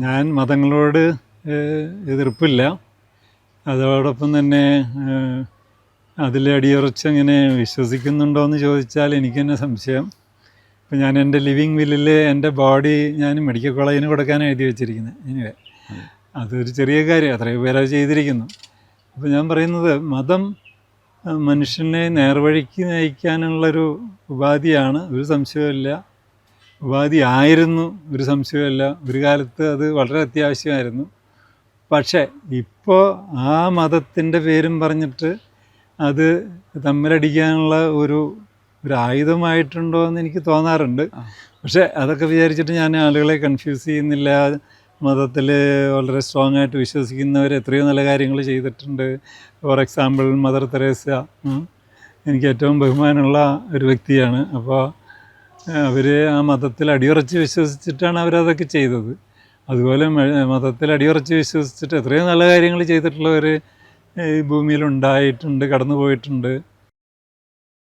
ഞാൻ മതങ്ങളോട് എതിർപ്പില്ല. അതോടൊപ്പം തന്നെ അതിൽ അടിയുറച്ചങ്ങനെ വിശ്വസിക്കുന്നുണ്ടോ എന്ന് ചോദിച്ചാൽ എനിക്ക് തന്നെ സംശയം. ഇപ്പം ഞാൻ എന്റെ ലിവിങ് വില്ലിൽ എന്റെ ബോഡി ഞാൻ മെഡിക്കൽ കോളേജിന് കൊടുക്കാൻ എഴുതി വെച്ചിരിക്കുന്നത്. എനിവേ അതൊരു ചെറിയ കാര്യം. അത്രയും പേര് അത് ചെയ്തിരിക്കുന്നു. അപ്പോൾ ഞാൻ പറയുന്നത് മതം മനുഷ്യനെ നേർവഴിക്ക് നയിക്കാനുള്ളൊരു ഉപാധിയാണ്. ഒരു സംശയവുമില്ല. ഉപാധി ആയിരുന്നു. ഒരു സംശയമല്ല ഒരു കാലത്ത് അത് വളരെ അത്യാവശ്യമായിരുന്നു. പക്ഷേ ഇപ്പോൾ ആ മതത്തിന്റെ പേരും പറഞ്ഞിട്ട് അത് തമ്മിലടിക്കാനുള്ള ഒരു ഒരു ആയുധമായിട്ടുണ്ടോ എന്ന് എനിക്ക് തോന്നാറുണ്ട്. പക്ഷേ അതൊക്കെ വിചാരിച്ചിട്ട് ഞാൻ ആളുകളെ കൺഫ്യൂസ് ചെയ്യുന്നില്ല. മതത്തിൽ വളരെ സ്ട്രോങ് ആയിട്ട് വിശ്വസിക്കുന്നവർ എത്രയോ നല്ല കാര്യങ്ങൾ ചെയ്തിട്ടുണ്ട്. ഫോർ എക്സാമ്പിൾ മദർ തെരേസ എനിക്ക് ഏറ്റവും ബഹുമാനമുള്ള ഒരു വ്യക്തിയാണ്. അപ്പോൾ അവർ ആ മതത്തിൽ അടിയുറച്ച് വിശ്വസിച്ചിട്ടാണ് അവരതൊക്കെ ചെയ്തത്. അതുപോലെ മതത്തിൽ അടിയുറച്ച് വിശ്വസിച്ചിട്ട് എത്രയോ നല്ല കാര്യങ്ങൾ ചെയ്തിട്ടുള്ളവർ ഈ ഭൂമിയിൽ ഉണ്ടായിട്ടുണ്ട് കടന്നു പോയിട്ടുണ്ട്